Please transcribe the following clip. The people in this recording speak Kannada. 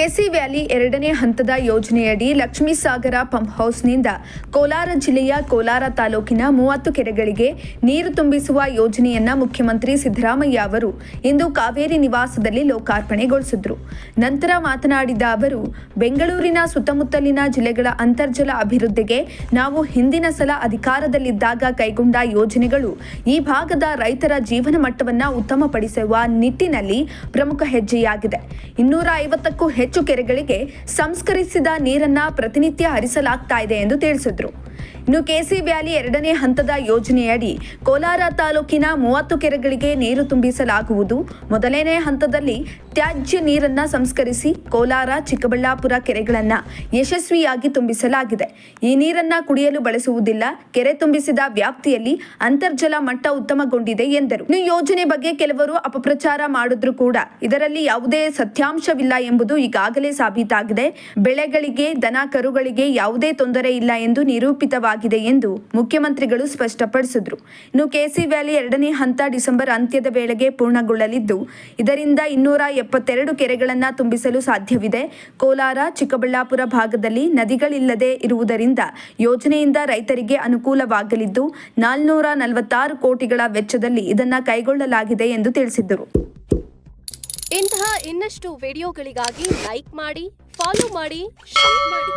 ಕೆಸಿ ವ್ಯಾಲಿ ಎರಡನೇ ಹಂತದ ಯೋಜನೆಯಡಿ ಲಕ್ಷ್ಮೀ ಸಾಗರ ಪಂಪ್ ಹೌಸ್ನಿಂದ ಕೋಲಾರ ಜಿಲ್ಲೆಯ ಕೋಲಾರ ತಾಲೂಕಿನ ಮೂವತ್ತು ಕೆರೆಗಳಿಗೆ ನೀರು ತುಂಬಿಸುವ ಯೋಜನೆಯನ್ನ ಮುಖ್ಯಮಂತ್ರಿ ಸಿದ್ದರಾಮಯ್ಯ ಅವರು ಇಂದು ಕಾವೇರಿ ನಿವಾಸದಲ್ಲಿ ಲೋಕಾರ್ಪಣೆಗೊಳಿಸಿದ್ರು. ನಂತರ ಮಾತನಾಡಿದ ಅವರು, ಬೆಂಗಳೂರಿನ ಸುತ್ತಮುತ್ತಲಿನ ಜಿಲ್ಲೆಗಳ ಅಂತರ್ಜಲ ಅಭಿವೃದ್ಧಿಗೆ ನಾವು ಹಿಂದಿನ ಸಲ ಅಧಿಕಾರದಲ್ಲಿದ್ದಾಗ ಕೈಗೊಂಡ ಯೋಜನೆಗಳು ಈ ಭಾಗದ ರೈತರ ಜೀವನ ಮಟ್ಟವನ್ನು ಉತ್ತಮಪಡಿಸುವ ನಿಟ್ಟಿನಲ್ಲಿ ಪ್ರಮುಖ ಹೆಜ್ಜೆಯಾಗಿದೆ. ಇನ್ನೂರ ಐವತ್ತಕ್ಕೂ ಹೆಚ್ಚು ಕೆರೆಗಳಿಗೆ ಸಂಸ್ಕರಿಸಿದ ನೀರನ್ನ ಪ್ರತಿನಿತ್ಯ ಹರಿಸಲಾಗ್ತಾ ಇದೆ ಎಂದು ತಿಳಿಸಿದ್ರು. ಇನ್ನು ಕೆಸಿ ವ್ಯಾಲಿ ಎರಡನೇ ಹಂತದ ಯೋಜನೆಯಡಿ ಕೋಲಾರ ತಾಲೂಕಿನ ಮೂವತ್ತು ಕೆರೆಗಳಿಗೆ ನೀರು ತುಂಬಿಸಲಾಗುವುದು. ಮೊದಲನೇ ಹಂತದಲ್ಲಿ ತ್ಯಾಜ್ಯ ನೀರನ್ನ ಸಂಸ್ಕರಿಸಿ ಕೋಲಾರ, ಚಿಕ್ಕಬಳ್ಳಾಪುರ ಕೆರೆಗಳನ್ನ ಯಶಸ್ವಿಯಾಗಿ ತುಂಬಿಸಲಾಗಿದೆ. ಈ ನೀರನ್ನ ಕುಡಿಯಲು ಬಳಸುವುದಿಲ್ಲ. ಕೆರೆ ತುಂಬಿಸಿದ ವ್ಯಾಪ್ತಿಯಲ್ಲಿ ಅಂತರ್ಜಲ ಮಟ್ಟ ಉತ್ತಮಗೊಂಡಿದೆ ಎಂದರು. ಇನ್ನು ಯೋಜನೆ ಬಗ್ಗೆ ಕೆಲವರು ಅಪಪ್ರಚಾರ ಮಾಡಿದ್ರು ಕೂಡ ಇದರಲ್ಲಿ ಯಾವುದೇ ಸತ್ಯಾಂಶವಿಲ್ಲ ಎಂಬುದು ಈಗಾಗಲೇ ಸಾಬೀತಾಗಿದೆ. ಬೆಳೆಗಳಿಗೆ, ದನ, ಕರುಗಳಿಗೆ ಯಾವುದೇ ತೊಂದರೆ ಇಲ್ಲ ಎಂದು ನಿರೂಪಿತವಾಗಿದೆ ಎಂದು ಮುಖ್ಯಮಂತ್ರಿಗಳು ಸ್ಪಷ್ಟಪಡಿಸಿದರು. ಇನ್ನು ಕೆಸಿ ವ್ಯಾಲಿ ಎರಡನೇ ಹಂತ ಡಿಸೆಂಬರ್ ಅಂತ್ಯದ ವೇಳೆಗೆ ಪೂರ್ಣಗೊಳ್ಳಲಿದ್ದು, ಇದರಿಂದ ಇನ್ನೂರ ಎಪ್ಪತ್ತೆರಡು ಕೆರೆಗಳನ್ನು ತುಂಬಿಸಲು ಸಾಧ್ಯವಿದೆ. ಕೋಲಾರ, ಚಿಕ್ಕಬಳ್ಳಾಪುರ ಭಾಗದಲ್ಲಿ ನದಿಗಳಿಲ್ಲದೆ ಇರುವುದರಿಂದ ಯೋಜನೆಯಿಂದ ರೈತರಿಗೆ ಅನುಕೂಲವಾಗಲಿದ್ದು, ನಾಲ್ನೂರ ನಲವತ್ತಾರು ಕೋಟಿಗಳ ವೆಚ್ಚದಲ್ಲಿ ಇದನ್ನು ಕೈಗೊಳ್ಳಲಾಗಿದೆ ಎಂದು ತಿಳಿಸಿದ್ದರು. ಇಂತಹ ಇನ್ನಷ್ಟು ವಿಡಿಯೋಗಳಿಗಾಗಿ ಲೈಕ್ ಮಾಡಿ, ಫಾಲೋ ಮಾಡಿ, ಶೇರ್ ಮಾಡಿ.